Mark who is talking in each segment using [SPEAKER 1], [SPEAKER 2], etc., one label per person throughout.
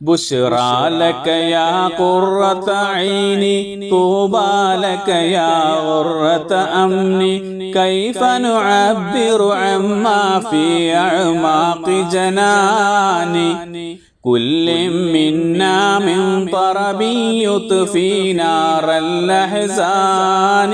[SPEAKER 1] بشرى لك يا قرة عيني طوبى لك يا غرة أمني كيف نعبر عما في أعماق جناني كل منا من طرب يطفي نار الأحزان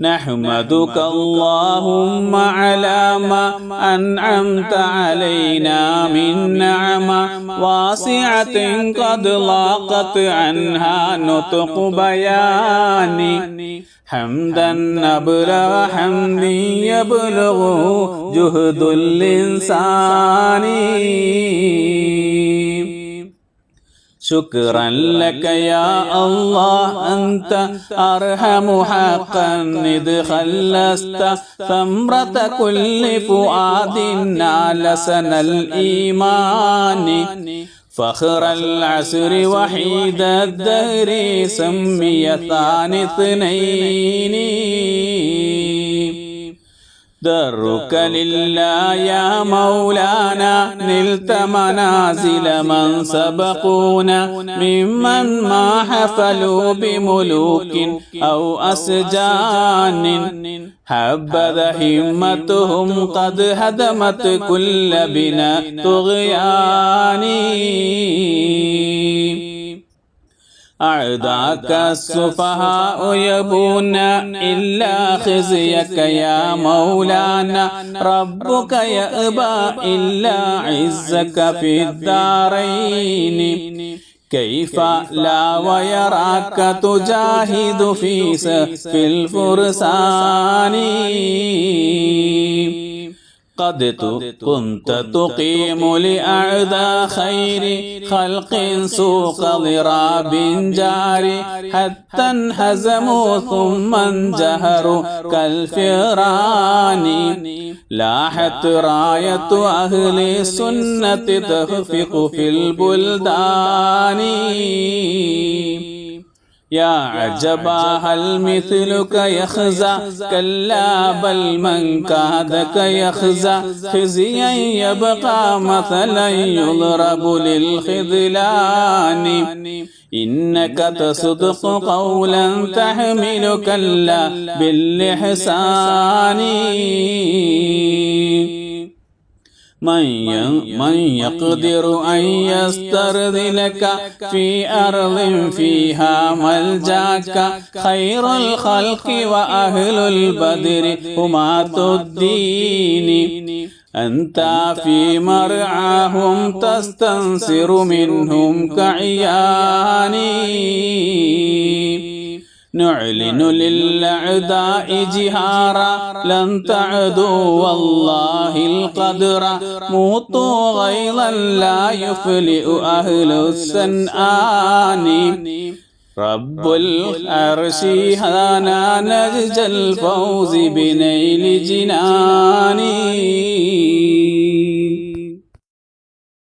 [SPEAKER 1] نحمدك اللهم على ما أنعمت علينا من نعمة واسعة قد لاقت عنها نطق بياني. حمدا نبلغ حمد يبلغ جهد الإنسان شكرا لك يا الله أنت أرحم حقا إذ خلست ثمرة كل فؤاد نال سن الإيمان. فخر العسر وحيد الدهر سمي ثاني اثنين. درك لله يا مولانا نلت منازل من سبقونا ممن ما حفلوا بملوك أو أسجان. حبذ همتهم قد هدمت كل بنا طغيان أعداك السفهاء يبون إلا خزيك يا مولانا. ربك يأبى إلا عزك في الدارين. كيف لا ويراك تجاهد في سف الفرسان. قد كنت تقيم لأعدى خير خلق سوق ضراب جاري حتى انهزموا ثم انجهروا كالفيران لاحت راية أهل السنة تخفق في البلدان. يا عجبا هل مثلك يخزى؟ كلا بل من كادك يخزى. خزيا يبقى مثلا يضرب للخذلان. إنك تصدق قولا تحمل كلا بالإحسان. من من يقدر أن يسترذلك في أرض فيها ملجأك. خير الخلق وأهل البدر. هما الدين أنت في مرعاهم تستنصر منهم كعياني. نعلن للأعداء جهارا لن تعدوا والله القدر. موتوا غيظا لا يفلئ أهل السنآن. رب العرش هانا نجج الفوز بنيل جناني